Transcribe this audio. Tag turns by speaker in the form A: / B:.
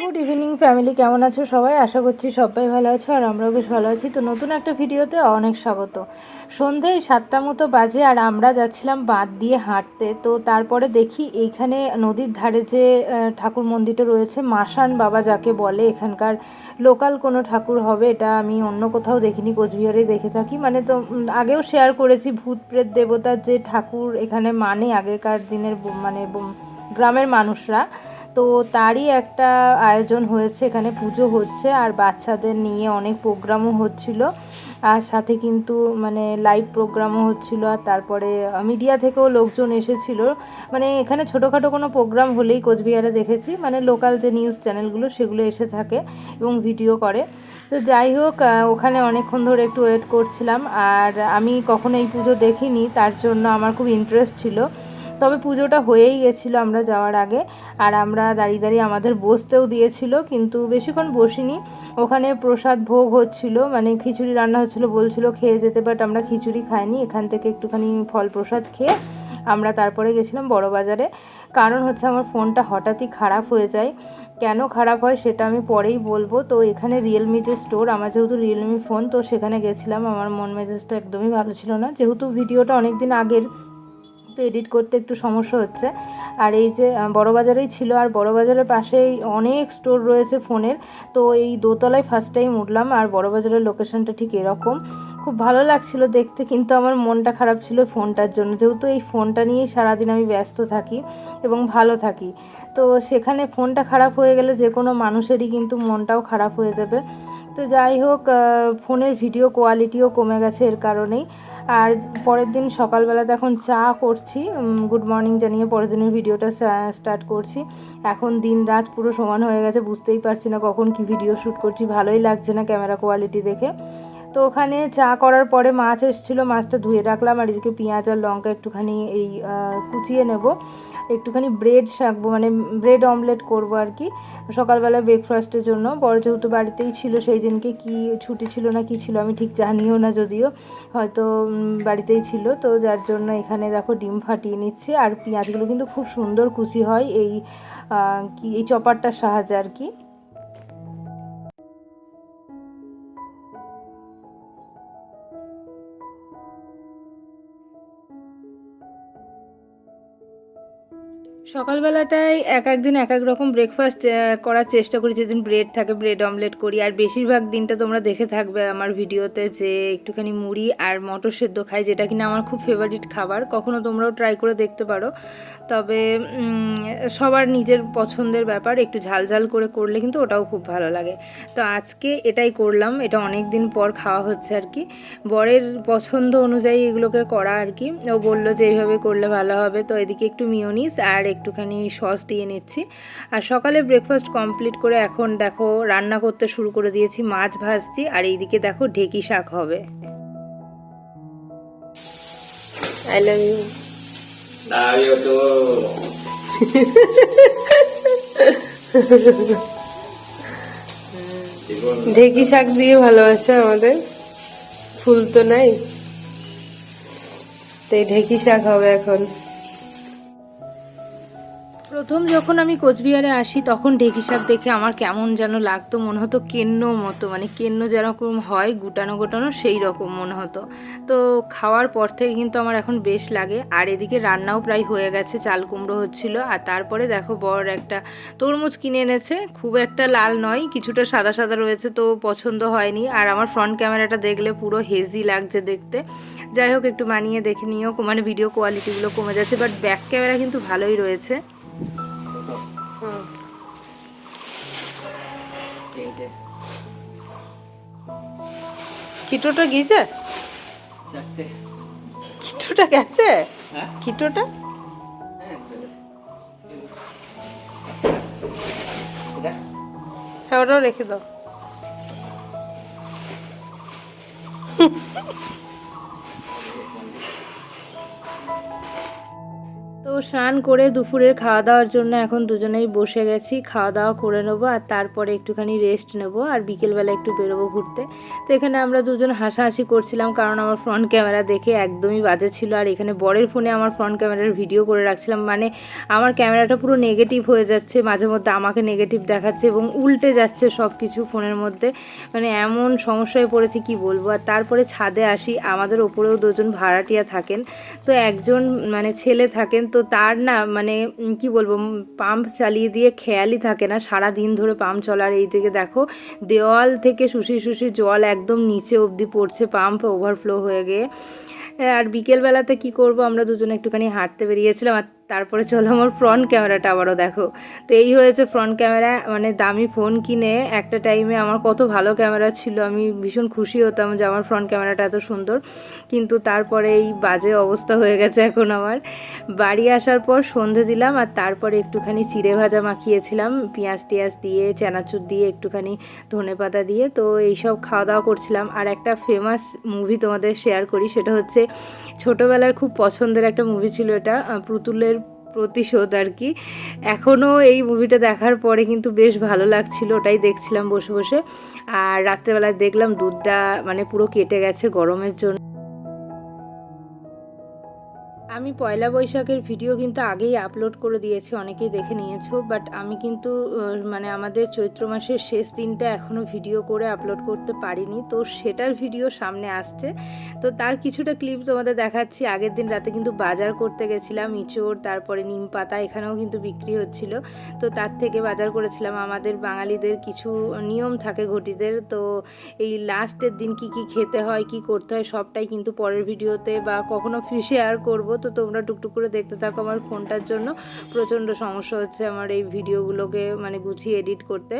A: Good evening family কেমন আছো সবাই? আশা করছি সবাই ভালো আছো আর আমরাও বেশ ভালো আছি। তো নতুন একটা ভিডিওতে অনেক স্বাগত। সন্ধ্যায় সাতটা মতো বাজে আর আমরা যাচ্ছিলাম বাঁধ দিয়ে হাঁটতে। তো তারপরে দেখি এইখানে নদীর ধারে যে ঠাকুর মন্দিরটা রয়েছে মাসান বাবা যাকে বলে, এখানকার লোকাল কোনো ঠাকুর হবে এটা আমি অন্য কোথাও দেখিনি কোচবিহারে দেখে থাকি। মানে তো আগেও শেয়ার করেছি ভূত প্রেত দেবতার যে ঠাকুর এখানে মানে আগেকার দিনের মানে গ্রামের মানুষরা। তো তারই একটা আয়োজন হয়েছে, এখানে পুজো হচ্ছে, আর বাচ্চাদের নিয়ে অনেক প্রোগ্রামও হচ্ছিল। আর সাথে কিন্তু মানে লাইভ প্রোগ্রামও হচ্ছিল, আর তারপরে মিডিয়া থেকেও লোকজন এসেছিল। মানে এখানে ছোটোখাটো কোনো প্রোগ্রাম হলেই কোচবিহারে দেখেছি মানে লোকাল যে নিউজ চ্যানেলগুলো সেগুলো এসে থাকে এবং ভিডিও করে। তো যাই হোক ওখানে অনেকক্ষণ ধরে একটু ওয়েট করছিলাম, আর আমি কখনো এই পুজো দেখিনি, তার জন্য আমার খুব ইন্টারেস্ট ছিল। তবে পুজোটা হয়েই গেছিল আমরা যাওয়ার আগে। আর আমরা দাঁড়িয়ে দাঁড়িয়ে আমাদের বসতেও দিয়েছিল, কিন্তু বেশিক্ষণ বসিনি। ওখানে প্রসাদ ভোগ হচ্ছিল মানে খিচুড়ি রান্না হচ্ছিল বলছিল খেয়ে যেতে বাট আমরা খিচুড়ি খাইনি। এখান থেকে একটুখানি ফল প্রসাদ খেয়ে আমরা তারপরে গেছিলাম বড় বাজারে কারণ হচ্ছে আমার ফোনটা হঠাৎই খারাপ হয়ে যায়। কেন খারাপ হয় সেটা আমি পরেই বলব। তো এখানে রিয়েলমি যে স্টোর আমার যেহেতু রিয়েলমি ফোন তো সেখানে গেছিলাম। আমার মন মেজাজটা একদমই ভালো ছিল না। যেহেতু ভিডিওটা অনেক দিন আগের তো এডিট করতে একটু সমস্যা হচ্ছে। আর এই যে বড় বাজারেই ছিল আর বড় বাজারের পাশেই অনেক স্টোর রয়েছে ফোনের। তো এই দোতলায় ফার্স্ট টাইম উঠলাম আর বড় বাজারের লোকেশনটা ঠিক এরকম। খুব ভালো লাগছিল দেখতে, কিন্তু আমার মনটা খারাপ ছিল ফোনটার জন্য। যেহেতু এই ফোনটা নিয়েই সারাদিন আমি ব্যস্ত থাকি এবং ভালো থাকি। তো সেখানে ফোনটা খারাপ হয়ে গেলে যে কোনো মানুষেরই কিন্তু মনটাও খারাপ হয়ে যাবে। তো যাই হোক ফোনের ভিডিও কোয়ালিটিও কমে গেছে এর কারণেই। আর পরের দিন সকালবেলাতে এখন চা করছি গুড মর্নিং জানিয়ে পরের দিনের ভিডিওটা স্টার্ট করছি। এখন দিন রাত পুরো সমান হয়ে গেছে, বুঝতেই পারছি না কখন কি ভিডিও শ্যুট করছি, ভালোই লাগছে না ক্যামেরা কোয়ালিটি দেখে। তো ওখানে চা করার পরে মাছ এসেছিল, মাছটা ধুয়ে রাখলাম, আর এদিকে পেঁয়াজ আর লঙ্কা একটুখানি এই কুচিয়ে নেব। একটুখানি ব্রেড শাঁকবো মানে ব্রেড অমলেট করব আর কি। সকালবেলা ব্রেকফাস্টের জন্য। বড় যেহেতু বাড়িতেই ছিল, সেই দিনকে কি ছুটি ছিল না কি ছিল আমি ঠিক জানিও না যদিও। হয়তো বাড়িতেই ছিল। তো যার জন্য এখানে দেখো ডিম ফাটিয়ে নিচ্ছে। আর পেঁয়াজগুলো কিন্তু খুব সুন্দর কুচি হয় এই কি, এই চপারটার সাহায্যে আর কি। সকালবেলাটায় এক এক দিন এক এক রকম ব্রেকফাস্ট করার চেষ্টা করি। যেদিন ব্রেড থাকে ব্রেড অমলেট করি। আর বেশিরভাগ দিনটা তোমরা দেখে থাকবে আমার ভিডিওতে যে একটুখানি মুড়ি আর মটর সেদ্ধ খাই, যেটা কিনা আমার খুব ফেভারিট খাবার। কখনো তোমরাও ট্রাই করে দেখতে পারো। তবে সবার নিজের পছন্দের ব্যাপার। একটু ঝাল ঝাল করে করলে কিন্তু ওটাও খুব ভালো লাগে। তো আজকে এটাই করলাম। এটা অনেক দিন পর খাওয়া হচ্ছে আর কি। বরের পছন্দ অনুযায়ী এগুলোকে করা আর কি। ও বলল যে, এইভাবে করলে ভালো হবে। তো এদিকে একটু মিওনিস আর একটুখানি সস দিয়ে নিচ্ছি। আর সকালে ব্রেকফাস্ট কমপ্লিট করে এখন দেখো রান্না করতে শুরু করে দিয়েছি মাছ ভাজছি আর এইদিকে দেখো ঢেকি শাক হবে। আই লাভ ইউ ঢেকি শাক দিয়ে ভালোবাসে আমাদের। ফুল তো নাই। তো এই ঢেকি শাক হবে এখন। প্রথম যখন আমি কোচবিহারে আসি, তখন ঢেকি শাক দেখে আমার কেমন যেন লাগতো, মনে হতো কেন্ন মতো মানে কেন্ন যেরকম হয়, গুটানো গোটানো সেই রকম মনে হতো। তো খাওয়ার পর থেকে কিন্তু আমার এখন বেশ লাগে। আর এদিকে রান্নাও প্রায় হয়ে গেছে, চাল কুমড়ো হচ্ছিল। আর তারপরে দেখো বর একটা তরমুজ কিনে এনেছে। খুব একটা লাল নয়, কিছুটা সাদা সাদা রয়েছে, তো পছন্দ হয়নি। আর আমার ফ্রন্ট ক্যামেরাটা দেখলে পুরো হেজি লাগছে দেখতে। যাই হোক, একটু মানিয়ে দেখে নিও মানে ভিডিও কোয়ালিটিগুলো কমে যাচ্ছে, বাট ব্যাক ক্যামেরা কিন্তু ভালোই রয়েছে।
B: তিনটে
A: কিটোটা গিয়েছে? কিটোটা গেছে?
B: হ্যাঁ।
A: কিটোটা?
B: হ্যাঁ
A: হ্যাঁ ওটাও রেখে দাও। তো স্নান করে দুপুরের খাওয়া দাওয়ার জন্য এখন দুজনেই বসে গেছি খাওয়া দাওয়া করে নেব আর তারপরে একটুখানি রেস্ট নেব আর বিকেলবেলা একটু বেরোবো ঘুরতে। তো এখানে আমরা দুজন হাসাহাসি করছিলাম কারণ আমার ফ্রন্ট ক্যামেরা দেখে একদমই বাজে ছিল আর এখানে বরের ফোনে আমার ফ্রন্ট ক্যামেরার ভিডিও করে রাখছিলাম। মানে আমার ক্যামেরাটা পুরো নেগেটিভ হয়ে যাচ্ছে, মাঝে মধ্যে আমাকে নেগেটিভ দেখাচ্ছে এবং উল্টে যাচ্ছে সব কিছু ফোনের মধ্যে। মানে এমন সমস্যায় পড়েছে কি বলব? আর তারপরে ছাদে আসি, আমাদের ওপরেও দুজন ভাড়াটিয়া থাকেন। তো একজন মানে ছেলে থাকেন, তো তার না মানে কি বলব পাম্প চালিয়ে দিয়ে খেয়ালই থাকে না। সারা দিন ধরে পাম্প চলার এই থেকে দেখো, দেওয়াল থেকে শুষি শুষি জল একদম নিচে অবধি পড়ছে, পাম্প ওভারফ্লো হয়ে গিয়ে। আর বিকেলবেলাতে কি করব, আমরা দুজনে একটুখানি হাঁটতে বেরিয়েছিলাম। আর তারপরে চলো আমার ফ্রন্ট ক্যামেরাটা আবারও দেখো। তো এই হয়েছে ফ্রন্ট ক্যামেরা মানে দামি ফোন কিনে একটা টাইমে আমার কত ভালো ক্যামেরা ছিল, আমি ভীষণ খুশি হতাম যে আমার ফ্রন্ট ক্যামেরাটা এত সুন্দর। কিন্তু তারপরে এই বাজে অবস্থা হয়ে গেছে এখন আমার। বাড়ি আসার পর সন্ধে দিলাম আর তারপরে একটুখানি চিড়ে ভাজা মাখিয়েছিলাম, পেঁয়াজ টিয়াজ দিয়ে, চানাচুর দিয়ে, একটুখানি ধনে পাতা দিয়ে। তো এইসব খাওয়া দাওয়া করছিলাম। আর একটা ফেমাস মুভি তোমাদের শেয়ার করি, সেটা হচ্ছে ছোটোবেলার খুব পছন্দের একটা মুভি ছিল এটা পুতুলের প্রতিশোধ আর কি। এখনও এই মুভিটা দেখার পরে কিন্তু বেশ ভালো লাগছিল, ওটাই দেখছিলাম বসে বসে। আর রাত্রেবেলায় দেখলাম দুধটা মানে পুরো কেটে গেছে গরমের জন্য। আমি পয়লা বৈশাখের ভিডিও কিন্তু আগেই আপলোড করে দিয়েছি, অনেকেই দেখে নিয়েছো বাট আমি কিন্তু মানে আমাদের চৈত্র মাসের শেষ দিনটা এখনও ভিডিও করে আপলোড করতে পারিনি। তো সেটার ভিডিও সামনে আসছে। তো তার কিছুটা ক্লিপ তোমাদের দেখাচ্ছি। আগের দিন রাতে কিন্তু বাজার করতে গেছিলাম, ইঁচড়, তারপরে নিম পাতা, এখানেও কিন্তু বিক্রি হচ্ছিল। তো তার থেকে বাজার করেছিলাম। আমাদের বাঙালিদের কিছু নিয়ম থাকে ঘটিদের, তো এই লাস্টের দিন কি কি খেতে হয়, কি করতে হয়, সবটাই কিন্তু পরের ভিডিওতে বা কখনো শেয়ার করব। তো তোমরা টুকটুক করে দেখতে থাকো আমার ফোনটার জন্য। প্রচণ্ড সমস্যা হচ্ছে আমার এই ভিডিওগুলোকে মানে গুছিয়ে এডিট করতে।